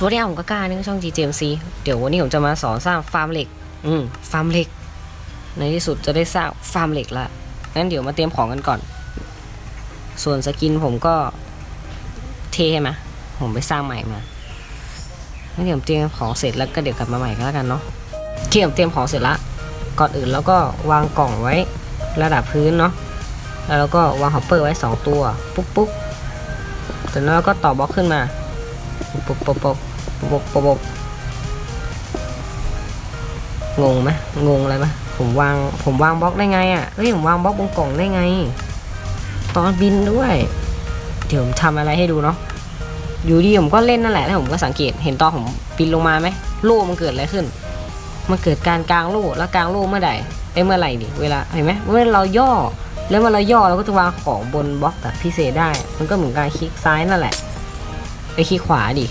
สวัสดีครับผมก็กล้านี่ก็ช่อง GJMC เดี๋ยววันนี้ผมจะมาสอนสร้างฟาร์มเหล็ก อืมฟาร์มเหล็ก ในที่สุดจะได้สร้างฟาร์มเหล็กละงั้นเดี๋ยวมาเตรียมของกันก่อน ส่วนสกินผมก็เทใช่ไหมผมไปสร้างใหม่มางั้นเดี๋ยวผมเตรียมของเสร็จแล้วก็เดี๋ยวกลับมาใหม่ก็แล้วกันเนาะที่ผมเตรียมของเสร็จละ ก่อนอื่นแล้วก็วางกล่องไว้ระดับพื้นเนาะ แล้วเราก็วางฮอปเปอร์ไว้สองตัว ปุ๊บปุ๊บจากนั้นเราก็ต่อบล็อกขึ้นมาปุ๊บปุ๊บปุ๊บ ปบปบปบงงไหมงงอะไรไหมผมวางผมวางบล็อกได้ไงอะเฮ้ยผมวางบล็อกบนกล่องได้ไง ตอนบินด้วย เดี๋ยวผมทำอะไรให้ดูเนาะอยู่ดีผมก็เล่นนั่นแหละแล้วผมก็สังเกตเห็นตอนผมบินลงมาไหมโล่มันเกิดอะไรขึ้นมันเกิดการกลางโล่แล้วกลางโล่เมื่อใดไอ้เมื่อไหร่ดิเวลาเห็นไหมเมื่อเราย่อแล้วเมื่อเราย่อเราก็จะวางของบนบล็อกแบบพิเศษได้ มันก็เหมือนการคลิกซ้ายนั่นแหละไปคลิกขวาดิ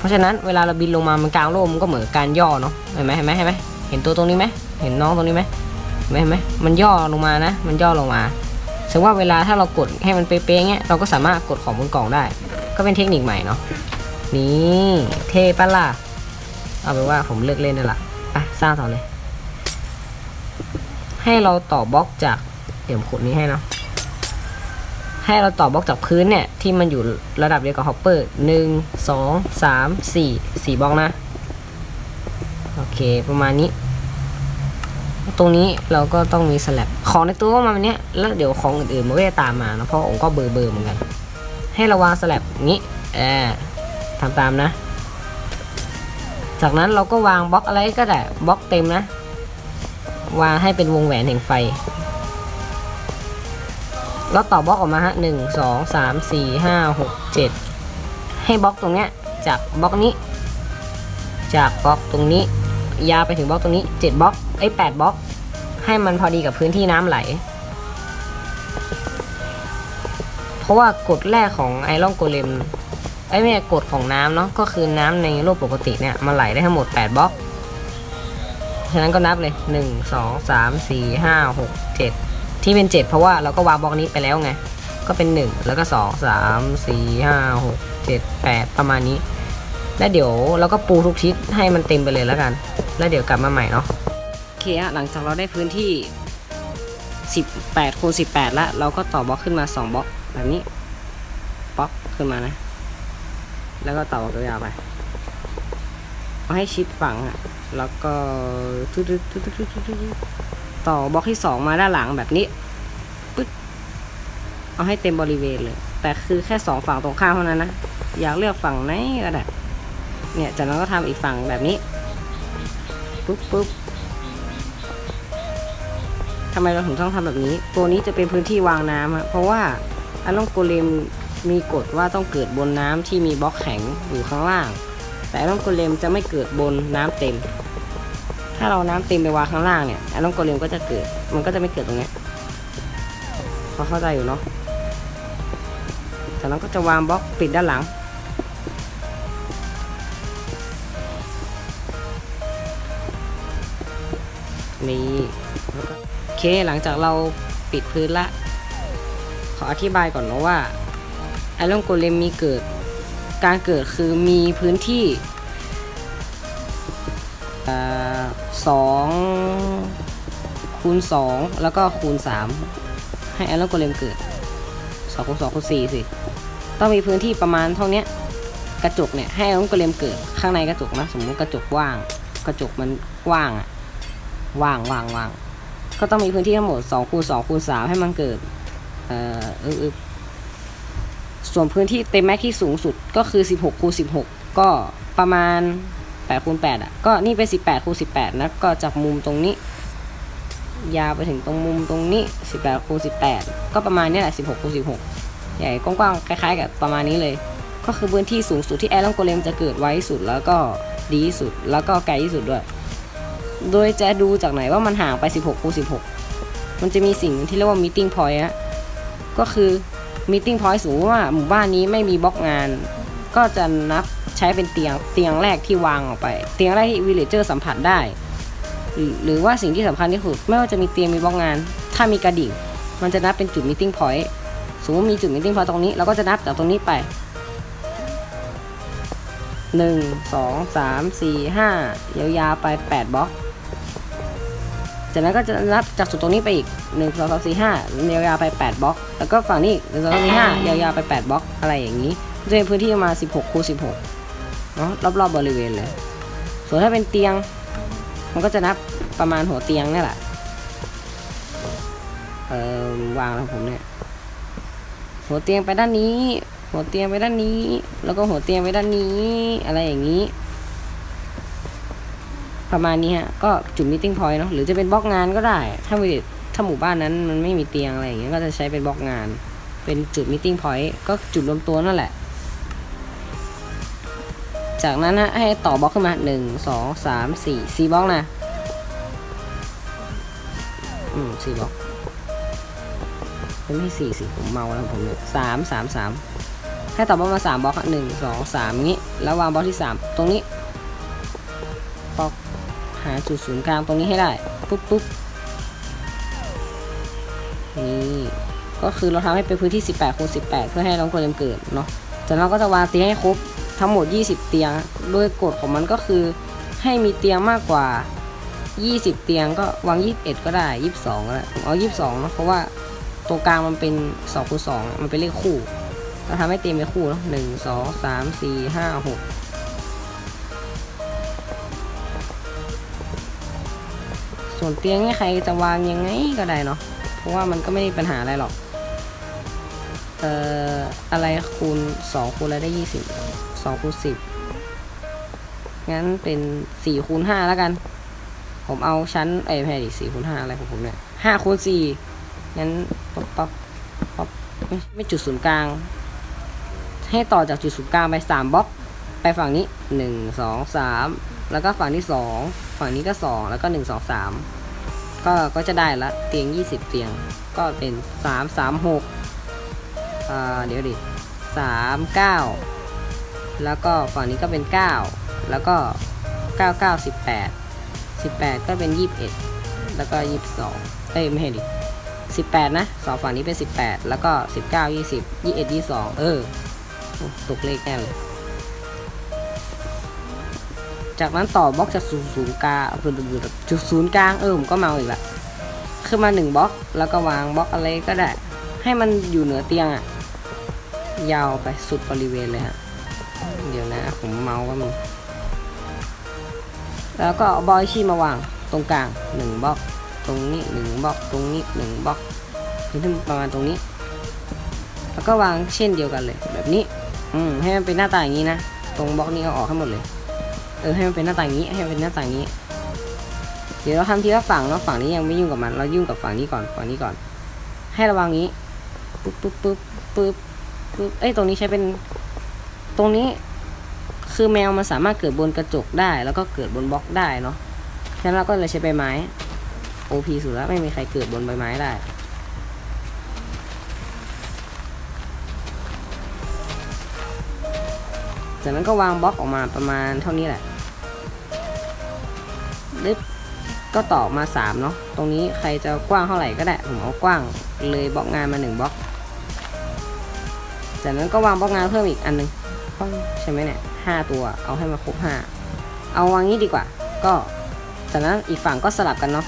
เพราะฉะนั้นเวลาเราบินลงมามันกลางโลกมันก็เหมือนการย่อเนาะเห็นไหมเห็นไหมเห็นไหมเห็นตัวตรงนี้ไหมเห็นน้องตรงนี้ไหมเห็นไหมมันย่อลงมานะ มันย่อลงมาแสดงว่าเวลาถ้าเรากดให้มันเป๊ะๆเงี้ยเราก็สามารถกดของบนกล่องได้ ก็เป็นเทคนิคใหม่เนาะนี่เทปะล่ะเอาเป็นว่าผมเลิกเล่นนั่นแหละไปสร้างต่อเลย ให้เราต่อบล็อกจากเดี๋ยมขุดนี้ให้เนาะ ให้เราต่อบล็อกจากพื้นเนี่ย ที่มันอยู่ระดับเดียวกับฮอปเปอร์หนึ่งสองสามสี่สี่บล็อกนะ โอเคประมาณนี้ ตรงนี้เราก็ต้องมีสลับของในตัวมาแบบเนี้ยแล้วเดี๋ยวของอื่นๆมันก็จะตามมานะเพราะผมก็เบอร์เบอร์เหมือนกัน ให้เราวางสลับนี้เออทำตามนะ จากนั้นเราก็วางบล็อกอะไรก็ได้บล็อกเต็มนะวางให้เป็นวงแหวนแห่งไฟ แล้วต่อบล็อกออกมาฮะหนึ่งสองสามสี่ห้าหกเจ็ดให้บล็อกตรงเนี้ยจากบล็อกนี้ จากบล็อกตรงนี้ ยาวไปถึงบล็อกตรงนี้เจ็ดบล็อกไอ้แปดบล็อก ให้มันพอดีกับพื้นที่น้ำไหล เพราะว่ากฎแรกของไอรอนโกเลมไอ้ไม่ใช่กฎของน้ำเนาะก็คือน้ำในโลกปกติเนี่ยมันไหลได้ทั้งหมด 8บล็อก ฉะนั้นก็นับเลย 1 2 3 4 5 6 7 ที่เป็น 7 เพราะว่าเราก็วางบล็อกนี้ไปแล้วไง ก็เป็น 1 แล้วก็ 2 3 4 5 6 7 8 ประมาณนี้ แล้วเดี๋ยวเราก็ปูทุกทิศให้มันเต็มไปเลยแล้วกัน แล้วเดี๋ยวกลับมาใหม่เนาะโอเคอะหลังจากเราได้พื้นที่ 18คูณ18 แล้ว เราก็ต่อบล็อกขึ้นมา 2บล็อกแบบนี้บล็อกขึ้นมานะ แล้วก็ต่อบล็อกยาวไปเอาให้ชิดฝั่งอะแล้วก็ทุดๆ ต่อบล็อกที่สองมาด้านหลังแบบนี้ปึ๊ดเอาให้เต็มบริเวณเลย แต่คือแค่สองฝั่งตรงข้ามเท่านั้นนะ อยากเลือกฝั่งไหนก็ได้ เนี่ยจากนั้นก็ทำอีกฝั่งแบบนี้ปุ๊บปุ๊บทำไมเราถึงต้องทำแบบนี้ ตัวนี้จะเป็นพื้นที่วางน้ำอะเพราะว่าอันลองโกเลมมีกฎว่าต้องเกิดบนน้ำที่มีบล็อกแข็งอยู่ข้างล่าง แต่อันลองโกเลมจะไม่เกิดบนน้ำเต็ม ถ้าเราน้ำเต็มไปวางข้างล่างเนี่ยแอนองโกเลมก็จะเกิด มันก็จะไม่เกิดตรงนี้พอเข้าใจอยู่เนาะจากนั้นก็จะวางบล็อกปิดด้านหลัง นี่โอเคหลังจากเราปิดพื้นละ ขออธิบายก่อนเนาะว่าไอรองโกเลมมีเกิด การเกิดคือมีพื้นที่อ่า 2 คูณ 2 แล้วก็คูณ 3 ให้แอลโลโกเลมเกิด2คูณ2คูณ4สิต้องมีพื้นที่ประมาณเท่านี้กระจกเนี่ยให้แอลโลโกเลมเกิดข้างในกระจกนะสมมติกระจกว่าง กระจกมันว่างอะว่างว่างว่างก็ต้องมีพื้นที่ทั้งหมด2คูณ2คูณ3ให้มันเกิดเอออึส่วนพื้นที่เต็มแม็กที่สูงสุดก็คือ 16คูณ16 ก็ประมาณ 8คูณ8อะก็นี่เป็น 18คูณ18 นะ ก็จากมุมตรงนี้ ยาวไปถึงตรงมุมตรงนี้ 18คูณ18 ก็ประมาณนี้แหละ 16คูณ16 ใหญ่กว้างๆคล้าย ๆ กับประมาณนี้เลย ก็คือพื้นที่สูงสุดที่แอรอนโกเลมจะเกิดไว้สุดแล้วก็ดีที่สุดแล้วก็ไกลที่สุดด้วย โดยจะดูจากไหนว่ามันห่างไป 16คูณ16 มันจะมีสิ่งที่เรียกว่า meeting point อะก็คือ meeting point สมมติว่าหมู่บ้านนี้ไม่มีบล็อกงาน ก็จะนับ ใช้เป็นเตียงเตียงแรกที่วางออกไป เตียงแรกที่ villager สัมผัสได้หรือหรือว่าสิ่งที่สำคัญที่สุดไม่ว่าจะมีเตียงมีบล็อกงาน ถ้ามีกระดิ่ง มันจะนับเป็นจุด meeting point สมมติมีจุด meeting point ตรงนี้เราก็จะนับจากตรงนี้ไปหนึ่งสองสามสี่ห้ายาวๆไปแปดบล็อก จากนั้นก็จะนับจากจุดตรงนี้ไปอีกหนึ่งสองสามสี่ห้ายาวๆไปแปดบล็อก แล้วก็ฝั่งนี้หนึ่งสองสามสี่ห้ายาวๆไปแปดบล็อกอะไรอย่างนี้จะเป็นพื้นที่ประมาณสิบหกคูณสิบหก เนาะรอบๆบริเวณเลย ส่วนถ้าเป็นเตียง มันก็จะนับประมาณหัวเตียงนี่แหละ เออวางแล้วผมเนี่ย หัวเตียงไปด้านนี้ หัวเตียงไปด้านนี้ แล้วก็หัวเตียงไปด้านนี้ อะไรอย่างนี้ ประมาณนี้ฮะ ก็จุดมิ e พอยต์เนาะ หรือจะเป็นบล็อกงานก็ได้ ถ้าวิถ้าหมู่บ้านนั้นมันไม่มีเตียงอะไรอย่างเงี้ย ก็จะใช้เป็นบล็อกงาน เป็นจุดมิ e พอยต์ ก็จุดรวมตัวนั่นแหละ จากนั้นนะให้ต่อบล็อกขึ้นมาหนึ่งสองสามสี่สี่บล็อกนะอืมสี่บล็อกเป็นไม่สี่สิผมเมาแล้วผมเนี่ยสามสามสามให้ต่อบล็อกมาสามบล็อกหนึ่งสองสามงี้ แล้ววางบล็อกที่สามตรงนี้บล็อกหาจุดศูนย์กลางตรงนี้ให้ได้ปุ๊บปุ๊บนี่ก็คือเราทำให้เป็นพื้นที่ 18คูณ18 เพื่อให้น้องโกเลมเกิดเนาะจากนั้นก็จะวางตีให้ครบ ทั้งหมด 20 เตียง โดยกฎของมันก็คือ ให้มีเตียงมากกว่า 20 เตียงก็วาง 21 ก็ได้ 22ก็ได้ผมเอา 22นะเพราะว่าตัวกลางมันเป็น2คูณ2มันเป็นเลขคู่เราทำให้เตียงเป็นคู่นะหนึ่งสองสามสี่ห้าหกส่วนเตียงนี่ใครจะวางยังไงก็ได้เนาะเพราะว่ามันก็ไม่มีปัญหาอะไรหรอก เอ่อ อะไรคูณ2คูณอะไรได้ 20 2คูณ10งั้นเป็น4คูณ5แล้วกัน ผมเอาชั้นเอ้ยไม่ใช่ดิ4คูณ5อะไรของผมเนี่ย5คูณ4งั้นป๊อปป๊อปป๊อปไม่จุดศูนย์กลาง ให้ต่อจากจุดศูนย์กลางไป3บล็อก ไปฝั่งนี้1 2 3แล้วก็ฝั่งที่2ฝั่งนี้ก็2แล้วก็1 2 3ก็ก็จะได้ละเตียง20เตียง ก็เป็น3 3 6อ่าเดี๋ยวดิ3 9 แล้วก็ฝั่งนี้ก็เป็น 9 แล้วก็ 9 9 18 18 ก็เป็น 21 แล้วก็ 22 เอ้ยไม่ใช่ดิ18 นะสองฝั่งนี้เป็น 18 แล้วก็ 19 20 21 22 เออโอ้ตกเลขแน่เลย จากนั้นต่อบล็อกจากศูนย์ศูนย์กลางจุดศูนย์กลางเออผมก็เมาอีกละขึ้นมาหนึ่งบล็อก แล้วก็วางบล็อกอะไรก็ได้ ให้มันอยู่เหนือเตียงอะยาวไปสุดบริเวณเลยฮะ ดี๋ยวนะ ผมเมาว่ามึงแล้วก็เอาบอยชีมาวางตรงกลางหนึ่งบล็อก ตรงนี้หนึ่งบล็อก ตรงนี้หนึ่งบล็อกถึงประมาณตรงนี้ แล้วก็วางเช่นเดียวกันเลย แบบนี้ อืมให้มันเป็นหน้าตาอย่างนี้นะ ตรงบล็อกนี้เอาออกให้หมดเลย เออให้มันเป็นหน้าต่างนี้ ให้มันเป็นหน้าต่างนี้ เดี๋ยวเราทำทีละฝั่งเนาะฝั่งนี้ยังไม่ยุ่งกับมัน เรายุ่งกับฝั่งนี้ก่อน ฝั่งนี้ก่อน ให้ระวังนี้ ปุ๊บปุ๊บปุ๊บปุ๊บปุ๊บเอ้ย ตรงนี้ใช้เป็น ตรงนี้ คือแมวมันสามารถเกิดบนกระจกได้ แล้วก็เกิดบนบล็อกได้เนาะฉะนั้นเราก็เลยใช้ใบไม้ OP สุดแล้วไม่มีใครเกิดบนใบไม้ได้จากนั้นก็วางบล็อกออกมาประมาณเท่านี้แหละลึกก็ต่อมา3เนาะ ตรงนี้ใครจะกว้างเท่าไหร่ก็ได้ ผมเอากว้างเลยบล็อกงานมา1บล็อก จากนั้นก็วางบล็อกงานเพิ่มอีกอันหนึงใช่ไหมเนี่ย ห้าตัว เอาให้มาครบห้าเอาวางงี้ดีกว่า ก็จากนั้นอีกฝั่งก็สลับกันเนาะ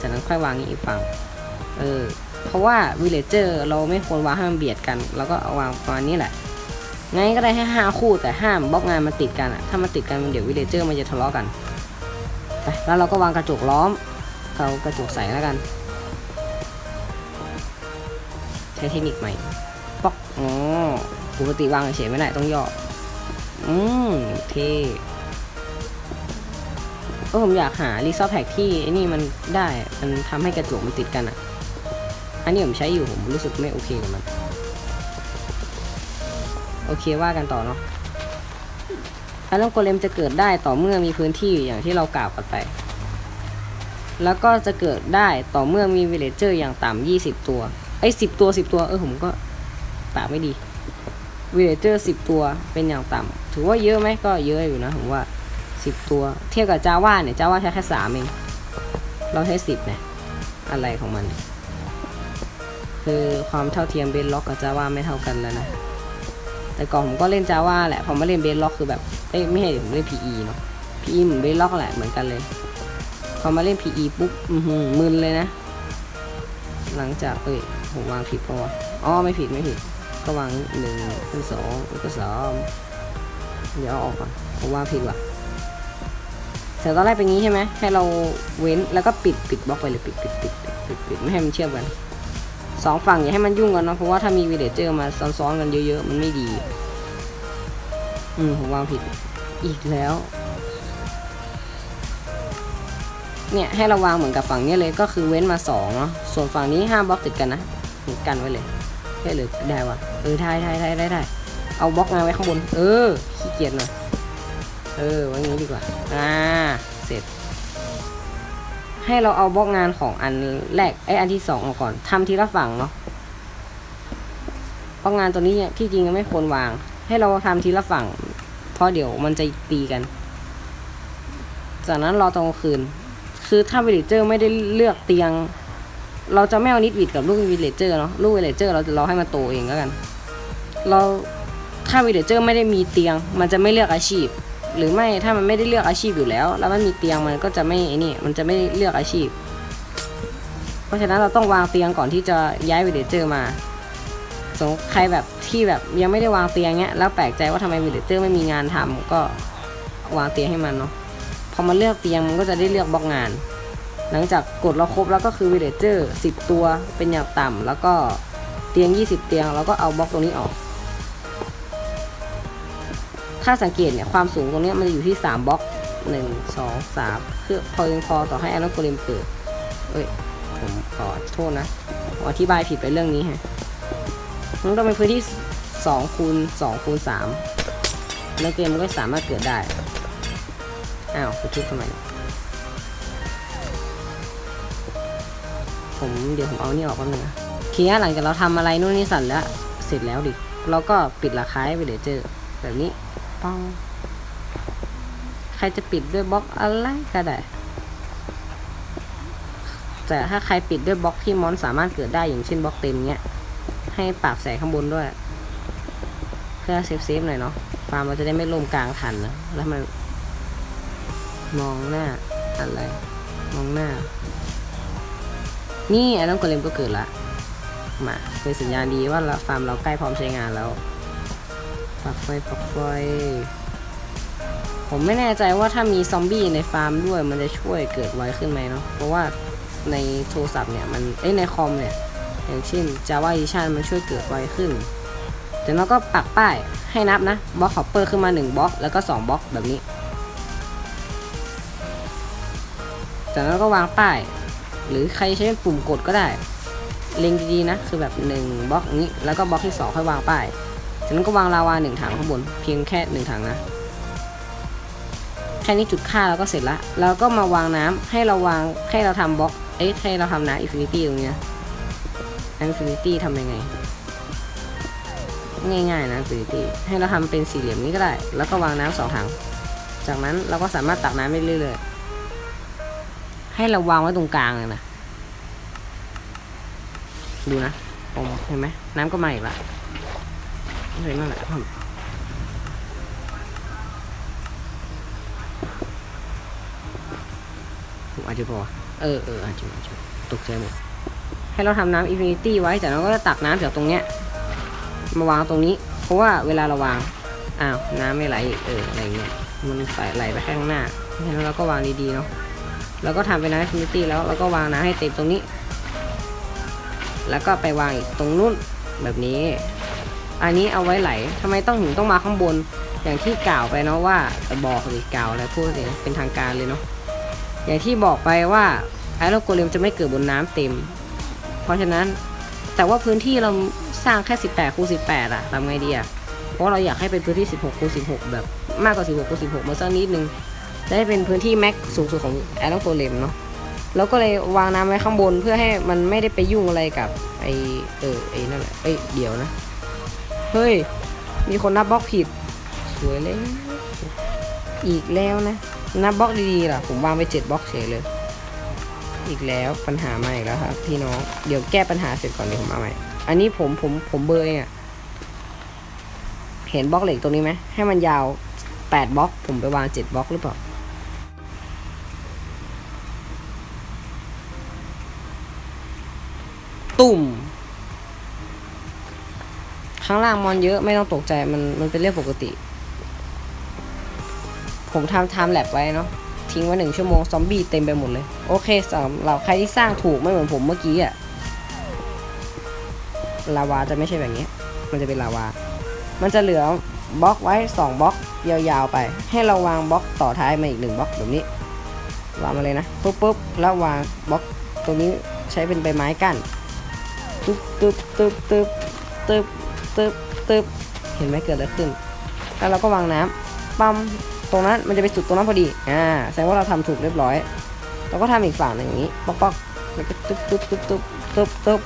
จากนั้นค่อยวางนี้อีกฝั่งเออเพราะว่าวิลเลเจอร์เราไม่ควรวางให้มันเบียดกันเราก็เอาวางประมาณนี้แหละไงก็ได้ให้ห้าคู่แต่ห้ามบล็อกงานมันติดกันอะถ้ามันติดกันเดี๋ยววิลเลเจอร์มันจะทะเลาะกันไปแล้วเราก็วางกระจกล้อมเอากระจกใส่แล้วกัน ใช้เทคนิคใหม่ป๊อกอ๋อปกติวางเฉยไม่ได้ต้องย่อ อืมเท่ก็ผมอยากหารีซอแพ็กที่ไอ้นี่มันได้มันทำให้กระจกมันติดกันอะอันนี้ผมใช้อยู่ผมรู้สึกไม่โอเคกับมัน โอเคว่ากันต่อเนาะไอรอนโกเลมจะเกิดได้ต่อเมื่อมีพื้นที่อย่างที่เรากล่าวกันไป แล้วก็จะเกิดได้ต่อเมื่อมีวิลเลเจอร์อย่างต่ำ20ตัว ไอ้สิบตัว10ตัว เออผมก็ปากไม่ดีวิลเลเจอร์10ตัวเป็นอย่างต่ำ ถือว่าเยอะไหมก็เยอะอยู่นะผมว่า 10 ตัว เทียบกับจาว่าเนี่ยจาว่าใช้แค่สามเองเราใช้สิบเนี่ยอะไรของมัน คือความเท่าเทียมเบนล็อกกับจาว่าไม่เท่ากันแล้วนะแต่ก่อนผมก็เล่นจาว่าแหละพอมาเล่นเบสล็อกคือแบบเอ้ยไม่ใช่ผมเล่น PE เนาะ PE เหมือนเบสล็อกแหละเหมือนกันเลยพอมาเล่น PE ปุ๊บอือหือมึนเลยนะ หลังจากเอ้ยผมวางผิดปะวะอ๋อไม่ผิดไม่ผิด ก็วางหนึ่งเป็นสองแล้วก็สาม เดี๋ยวเอาออกก่อนผมว่าผิดว่ะแต่ตอนแรกเป็นงี้ใช่ไหมให้เราเว้นแล้วก็ปิดปิดบล็อกไปเลยปิดปิดปิดปิดปิดปิดไม่ให้มันเชื่อมกันสองฝั่งอย่าให้มันยุ่งกันเนาะเพราะว่าถ้ามีวีเดเจอร์มาซ้อนๆกันเยอะๆมันไม่ดี อืมผมวางผิดอีกแล้ว เนี่ยให้เราวางเหมือนกับฝั่งนี้เลยก็คือเว้นมาสองเนาะส่วนฝั่งนี้ห้ามบล็อกติดกันนะกันไว้เลยได้เลยได้วะเออได้ได้ได้ได้ได้ เอาบล็อกงานไว้ข้างบน เออ ขี้เกียจหน่อย เออ ไว้งี้ดีกว่า อ่า เสร็จ ให้เราเอาบล็อกงานของอันแรก ไออันที่สองออกก่อนทำทีละฝั่งเนาะบล็อกงานตัวนี้เนี่ยที่จริงไม่ควรวาง ให้เราทำทีละฝั่ง เพราะเดี๋ยวมันจะตีกัน จากนั้นรอตอนกลางคืน คือถ้าวิลเลเจอร์ไม่ได้เลือกเตียง เราจะไม่เอานิดวิดกับลูกวิลเลเจอร์เนาะ ลูกวิลเลเจอร์เราจะรอให้มันโตเองแล้วกัน เรา ถ้าวิลเลเจอร์ไม่ได้มีเตียง มันจะไม่เลือกอาชีพ หรือไม่ถ้ามันไม่ได้เลือกอาชีพอยู่แล้ว แล้วมันมีเตียงมันก็จะไม่นี่มันจะไม่เลือกอาชีพ เพราะฉะนั้นเราต้องวางเตียงก่อนที่จะย้ายวิลเลเจอร์มาสมมติใครแบบที่แบบยังไม่ได้วางเตียงเงี้ยแล้วแปลกใจว่าทำไมวิลเลเจอร์ไม่มีงานทำก็วางเตียงให้มันเนาะพอมันเลือกเตียงมันก็จะได้เลือกบล็อกงาน หลังจากกดเราครบแล้วก็คือวิลเลเจอร์สิตัวเป็นอย่างต่ำแล้วก็เตียง 20 เตียงเราก็เอาบล็อกตรงนี้ออก ถ้าสังเกตเนี่ยความสูงตรงนี้มันจะอยู่ที่ 3บล็อก 1 2 3 คือพอยังพอต่อให้อนโกเลมเกิดเอ้ยผมขอโทษนะผมอธิบายผิดไปเรื่องนี้ฮะมันต้องเป็นพื้นที่2คูณ2คูณ3แล้วเกมมันก็สามารถเกิดได้ อ้าวไปทุบทำไมผมเดี๋ยวผมเอานี่ออกแป๊บนึงนะเคลียร์หลังจากเราทำอะไรนู่นนี่สั่นแล้ว เสร็จแล้วดิ เราก็ปิดราคาให้ไปเดี๋ยวเจอแบบนี้ ปังใครจะปิดด้วยบล็อกอะไรก็ได้ แต่ถ้าใครปิดด้วยบล็อกที่มอนสามารถเกิดได้อย่างเช่นบล็อกเต็มเนี้ย ให้ปากใส่ข้างบนด้วย เพื่อเซฟเซฟๆหน่อยเนาะ ฟาร์มเราจะได้ไม่ล่มกลางทันนะ แล้วมัน มองหน้าอะไร มองหน้า นี่ไอ้ต้องกดเลมก็เกิดละ มาเป็นสัญญาณดีว่าเราฟาร์มเราใกล้พร้อมใช้งานแล้ว ปักไฟปักไฟ ผมไม่แน่ใจว่าถ้ามีซอมบี้ในฟาร์มด้วยมันจะช่วยเกิดไวขึ้นไหมเนาะ เพราะว่าในโทรศัพท์เนี่ยมันเอ้ยในคอมเนี่ย อย่างเช่น Java Edition มันช่วยเกิดไวขึ้น แต่เราก็ปักป้ายให้นับนะบล็อกฮอปเปอร์ขึ้นมา 1บล็อกแล้วก็ 2บล็อกแบบนี้ จากนั้นก็วางป้าย หรือใครใช้เป็นปุ่มกดก็ได้ เล็งดีๆนะ คือแบบ1บล็อกนี้ แล้วก็บล็อกที่ 2 ค่อยวางป้าย จากนั้นก็วางลาวาหนึ่งถังข้างบนเพียงแค่หนึ่งถังนะแค่นี้จุดค่าเราก็เสร็จละแล้วก็มาวางน้ำให้เราวางให้เราทำบล็อกเอ้ยให้เราทำน้ำอินฟินิตี้ตรงเนี้ยอินฟินิตี้ทำยังไง ง่ายๆนะอินฟินิตี้ให้เราทำเป็นสี่เหลี่ยมนี้ก็ได้ แล้วก็วางน้ำสองถัง จากนั้นเราก็สามารถตักน้ำได้เรื่อยๆให้เราวางไว้ตรงกลางเลยนะดูนะผมเห็นไหมน้ำก็มาอีกละ เห็นนั่นแหละผมผมอาจจะพอเออเอออาจจะอาจจะตกใจหมด ให้เราทำน้ำอินฟินิตี้ไว้จากนั้นก็จะตักน้ำจากตรงเนี้ย มาวางตรงนี้ เพราะว่าเวลาเราวาง อ้าว น้ำไม่ไหลเอออะไรเงี้ย มันไหลไหลไปข้างหน้าเพราะฉะนั้นเราก็วางดีๆเนาะแล้วก็ทำเป็นน้ำอินฟินิตี้แล้วเราก็วางน้ำให้เต็มตรงนี้ แล้วก็ไปวางอีกตรงนู้นแบบนี้ อันนี้เอาไว้ไหลทำไมต้องถึงต้องมาข้างบน อย่างที่กล่าวไปเนาะว่าบอกเลยกล่าวอะไรพูดเลยเป็นทางการเลยเนาะ อย่างที่บอกไปว่าไอโรโกเลมจะไม่เกิดบนน้ำเต็ม เพราะฉะนั้นแต่ว่าพื้นที่เราสร้างแค่ 18คูณ18อะทำไงดีอะเพราะเราอยากให้เป็นพื้นที่ 16คูณ16 แบบมากกว่า 16คูณ16 มาสักนิดนึงจะได้เป็นพื้นที่แม็กสูงสุดของไอโรโกเลมเนาะแล้วก็เลยวางน้ำไว้ข้างบนเพื่อให้มันไม่ได้ไปยุ่งอะไรกับไอเออไอนั่นแหละเอ้ยเดี๋ยวนะ เฮ้ย มีคนนับบล็อกผิด สวยเลย อีกแล้วนะ นับบล็อกดีๆล่ะ ผมวางไปเจ็ดบล็อกเฉยเลย อีกแล้วปัญหามาอีกแล้วครับพี่น้อง เดี๋ยวแก้ปัญหาเสร็จก่อนเดี๋ยวผมเอาใหม่ อันนี้ผมผมผมเบอร์เองอะเห็นบล็อกเหล็กตรงนี้ไหม ให้มันยาวแปดบล็อก ผมไปวางเจ็ดบล็อกหรือเปล่าตุ่ม ข้างล่างมอนเยอะไม่ต้องตกใจมันมันเป็นเรื่องปกติ ผมทำไทม์แลบไว้เนาะทิ้งไว้หนึ่งชั่วโมงซอมบี้เต็มไปหมดเลย โอเคสำหรับใครที่สร้างถูกไม่เหมือนผมเมื่อกี้อะลาวาจะไม่ใช่แบบนี้ มันจะเป็นลาวา มันจะเหลือบล็อกไว้ 2บล็อกยาวๆไป ให้เราวางบล็อกต่อท้ายมาอีกหนึ่งบล็อกแบบนี้วางมาเลยนะปุ๊บปุ๊บแล้ววางบล็อกตรงนี้ใช้เป็นใบไม้กั้นตึ๊บตึ๊บตึ๊บตึ๊บตึ๊บ ตึ๊บตึ๊บเห็นไหมเกิดอะไรขึ้น แล้วเราก็วางน้ำปั๊มตรงนั้นมันจะไปสุดตรงนั้นพอดี อ่า แสดงว่าเราทำถูกเรียบร้อย เราก็ทำอีกฝั่งหนึ่งอย่างนี้ ป๊อกป๊อกแล้วก็ตึ๊บตึ๊บตึ๊บตึ๊บตึ๊บตึ๊บ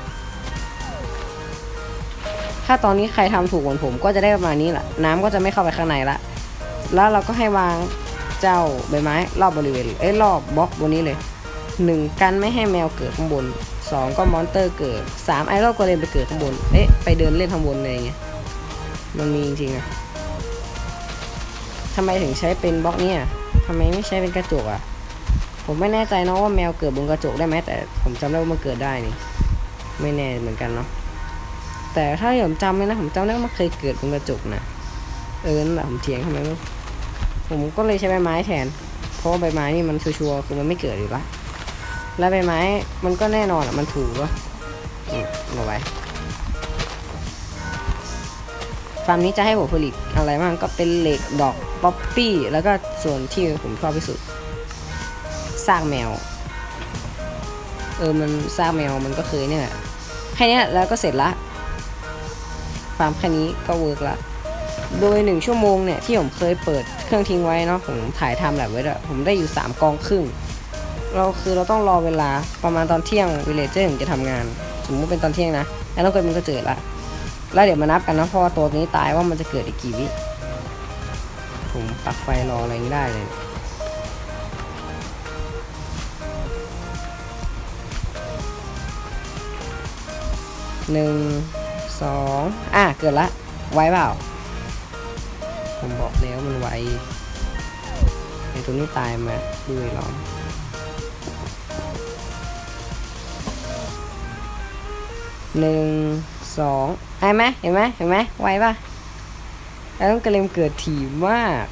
ถ้าตอนนี้ใครทำถูกเหมือนผมก็จะได้ประมาณนี้แหละ น้ำก็จะไม่เข้าไปข้างในละ แล้วเราก็ให้วางเจ้าใบไม้ รอบบริเวณ เอ้ยรอบบล็อกบนนี้เลยหนึ่งกันไม่ให้แมวเกิดข้างบน สองก็มอนเตอร์เกิดสามไอรอนก็เลยไปเกิดข้างบน เอ๊ะ ไปเดินเล่นข้างบนอะไรเงี้ย มันมีจริงๆอะทำไมถึงใช้เป็นบล็อกเนี่ยทำไมไม่ใช้เป็นกระจกอะผมไม่แน่ใจเนาะว่าแมวเกิดบนกระจกได้ไหมแต่ผมจำได้ว่ามันเกิดได้นี่ ไม่แน่เหมือนกันเนาะ แต่ถ้าผมจำเลยนะ ผมจำได้ว่ามันเคยเกิดบนกระจกนะ เออนั่นแหละผมเถียงทำไมไม่ผมก็เลยใช้ใบไม้แทน เพราะว่าใบไม้นี่มันชัวร์ๆคือมันไม่เกิดอยู่ละ แล้วใบไม้มันก็แน่นอนอะมันถูกวะอืมเอาไว้ฟาร์มนี้จะให้ผมผลิตอะไรบ้างก็เป็นเหล็กดอกป๊อปปี้ แล้วก็ส่วนที่ผมชอบที่สุดซากแมว เออมันซากแมวมันก็เคยเนี่ยแหละแค่นี้แล้วก็เสร็จละ ฟาร์มแค่นี้ก็เวิร์กละ โดยหนึ่งชั่วโมงเนี่ย ที่ผมเคยเปิดเครื่องทิ้งไว้เนาะผมถ่ายทำแบบไว้ด้วยผมได้อยู่ 3 กองครึ่ง เราคือเราต้องรอเวลาประมาณตอนเที่ยงวิเลเจอร์ถึงจะทำงานสมมติเป็นตอนเที่ยงนะแล้วก็มันก็เจอละแล้วเดี๋ยวมานับกันนะเพราะว่าตัวนี้ตายว่ามันจะเกิดอีกกี่วิผมปักไฟรออะไรนี้ได้เลยหนึ่งสองอะเกิดละไวเปล่า ผมบอกแล้วมันไวไอตัวนี้ตายมาดูไอ้ล้อ หนึ่งสองไอ้ไหมเห็นไหมเห็นไหมไวป่ะแล้วต้องกระเลมเกิดถี่มาก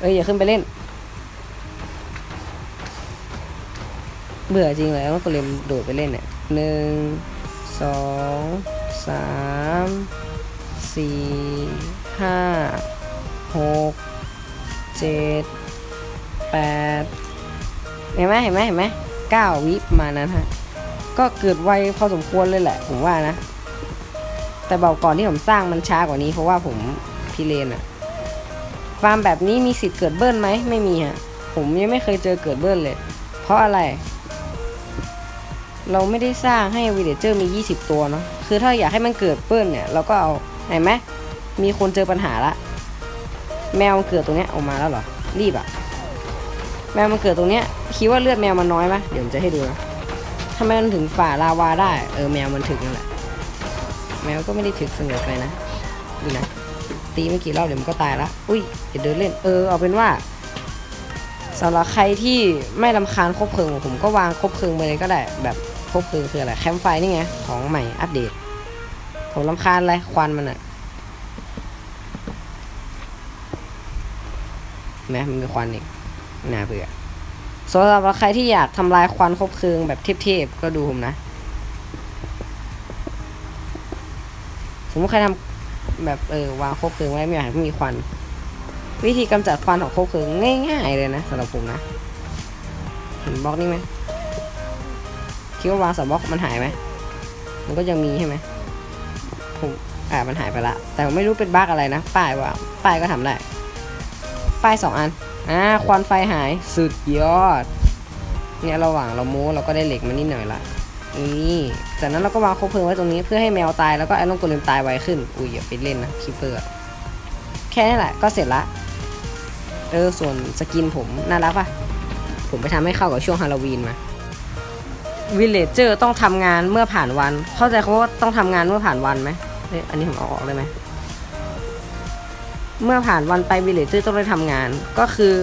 เอ้ยอย่าขึ้นไปเล่น เบื่อจริงเลยต้องกระเลมโดดไปเล่นเนี่ยหนึ่งสองสามสี่ห้าหกเจ็ดแปด เห็นไหมเห็นไหมเห็นไหมเก้าวิประมาณนั้นฮะ ก็เกิดไวพอสมควรเลยแหละ ผมว่านะ แต่บอกก่อนที่ผมสร้างมันช้ากว่านี้ เพราะว่าผมพิเรนอะฟาร์มแบบนี้มีสิทธิ์เกิดเบิ้ลไหมไม่มีฮะ ผมยังไม่เคยเจอเกิดเบิ้ลเลย เพราะอะไร เราไม่ได้สร้างให้วิลเลเจอร์มี 20 ตัวเนาะ คือถ้าอยากให้มันเกิดเบิ้ลเนี่ย เราก็เอาเห็นไหมมีคนเจอปัญหาละ แมวเกิดตรงเนี้ยออกมาแล้วเหรอ รีบอะ แมวมันเกิดตรงเนี้ยคิดว่าเลือดแมวมันน้อยปะเดี๋ยวผมจะให้ดูนะทำไมมันถึงฝ่าลาวาได้เออแมวมันถึกนั่นแหละแมวก็ไม่ได้ถึกเสมอไปนะดูนะตีไม่กี่รอบเดี๋ยวมันก็ตายละอุ้ยเดี๋ยวเดินเล่นเออเอาเป็นว่าสำหรับใครที่ไม่ลำคาญคบเพลิงผมก็วางคบเพลิงไปเลยก็ได้แบบคบเพลิงคืออะไรแคมป์ไฟนี่ไงของใหม่อัปเดต ผมลำคาญอะไรควันมันอะแม้มันมีควันอีก น่าเบื่อสำหรับใครที่อยากทำลายควันคบเพลิงแบบเทพๆก็ดูผมนะ สมมติใครทำแบบเออวางคบเพลิงไว้ไม่อยากให้มีควัน วิธีกำจัดควันของคบเพลิงง่ายๆเลยนะสำหรับผมนะ เห็นบล็อกนี่ไหมคิดว่าวางสองบล็อกมันหายไหมมันก็ยังมีใช่ไหมผมอ่ามันหายไปละ แต่ผมไม่รู้เป็นบั๊กอะไรนะ ป้ายว่า ป้ายก็ทำได้ ป้ายสองอัน อ่าควันไฟหายสุดยอด เนี่ยระหว่างเราโม้เราก็ได้เหล็กมานิดหน่อยละนี่จากนั้นเราก็วางคบเพลิงไว้ตรงนี้เพื่อให้แมวตายแล้วก็ไอ้ลงกลมตายไวขึ้น อุ้ยอย่าไปเล่นนะคิปเปอร์แค่นี้แหละก็เสร็จละเออส่วนสกินผมน่ารักปะผมไปทำให้เข้ากับช่วงฮาโลวีนมาวิลเลจเจอร์ต้องทำงานเมื่อผ่านวัน เข้าใจคำว่าต้องทำงานเมื่อผ่านวันไหมเอ้ยอันนี้ผมเอาออกได้ไหม เมื่อผ่านวันไปวิลเลจเจอร์ต้องได้ทำงาน ก็คือ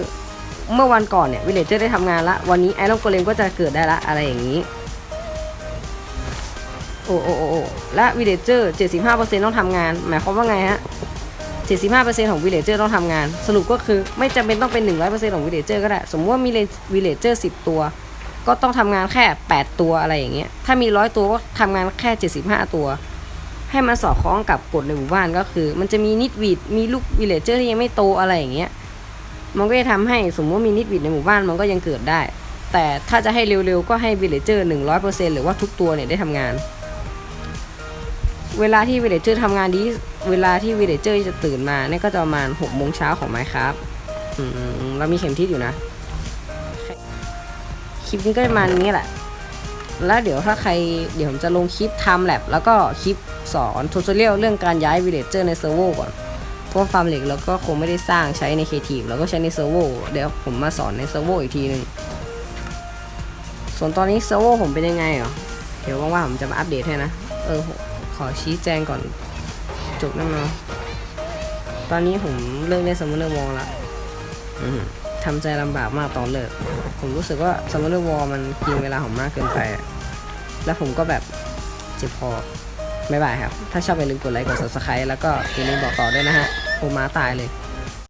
เมื่อวันก่อนเนี่ยวิลเลจเจอร์ได้ทำงานละวันนี้ไอรอนโกเลมก็จะเกิดได้ละอะไรอย่างนี้โอ้โอ้โอ้และวิลเลจเจอร์75%ต้องทำงาน หมายความว่าไงฮะ75%ของวิลเลจเจอร์ต้องทำงาน สรุปก็คือไม่จำเป็นต้องเป็น100%ของวิลเลจเจอร์ก็ได้ สมมติว่ามีวิลเลจเจอร์10ตัว ก็ต้องทำงานแค่8ตัวอะไรอย่างเงี้ย ถ้ามีร้อยตัวก็ทำงานแค่75ตัว ให้มันสอดคล้องกับกฎในหมู่บ้านก็คือ มันจะมีนิดวีดมีลูกวิลเลเจอร์ที่ยังไม่โตอะไรอย่างเงี้ยมันก็จะทำให้สมมติว่ามีนิดวีดในหมู่บ้านมันก็ยังเกิดได้ แต่ถ้าจะให้เร็วๆ ก็ให้วิลเลจเจอร์100%หรือว่าทุกตัวเนี่ยได้ทำงาน เวลาที่วิลเลเจอร์ทำงานดีเวลาที่วิลเลเจอร์จะตื่นมาเนี่ยก็จะประมาณ6โมงเช้าของไมครับอืมเรามีเข็มทิศอยู่นะ คลิปนี้ก็ประมาณนี้แหละ แล้วเดี๋ยวถ้าใครเดี๋ยวผมจะลงคลิป time lab แล้วก็คลิปสอนทูตเรียลเรื่องการย้ายวิลเลจเจอร์ในเซิร์ฟเวอร์ก่อน เพราะฟาร์มเหล็กเราก็คงไม่ได้สร้างใช้ในเคทีฟแล้วก็ใช้ในเซิร์ฟเวอร์เดี๋ยวผมมาสอนในเซิร์ฟเวอร์อีกทีหนึ่งส่วนตอนนี้เซิร์ฟเวอร์ผมเป็นยังไงเหรอ เดี๋ยวว่างๆผมจะมาอัปเดตให้นะ เออ ขอชี้แจงก่อนจบนั่นเนาะตอนนี้ผมเลิกเล่นซัมเมอร์วอลละอืม ทำใจลำบากมากตอนเลิก ผมรู้สึกว่าซัมเมอร์วอลมันกินเวลาผมมากเกินไป แล้วผมก็แบบเจ็บคอบ๊ายบายครับ ถ้าชอบอย่าลืมกดไลค์กด subscribe แล้วก็อย่าลืมบอกต่อด้วยนะฮะ ผมมาตายเลย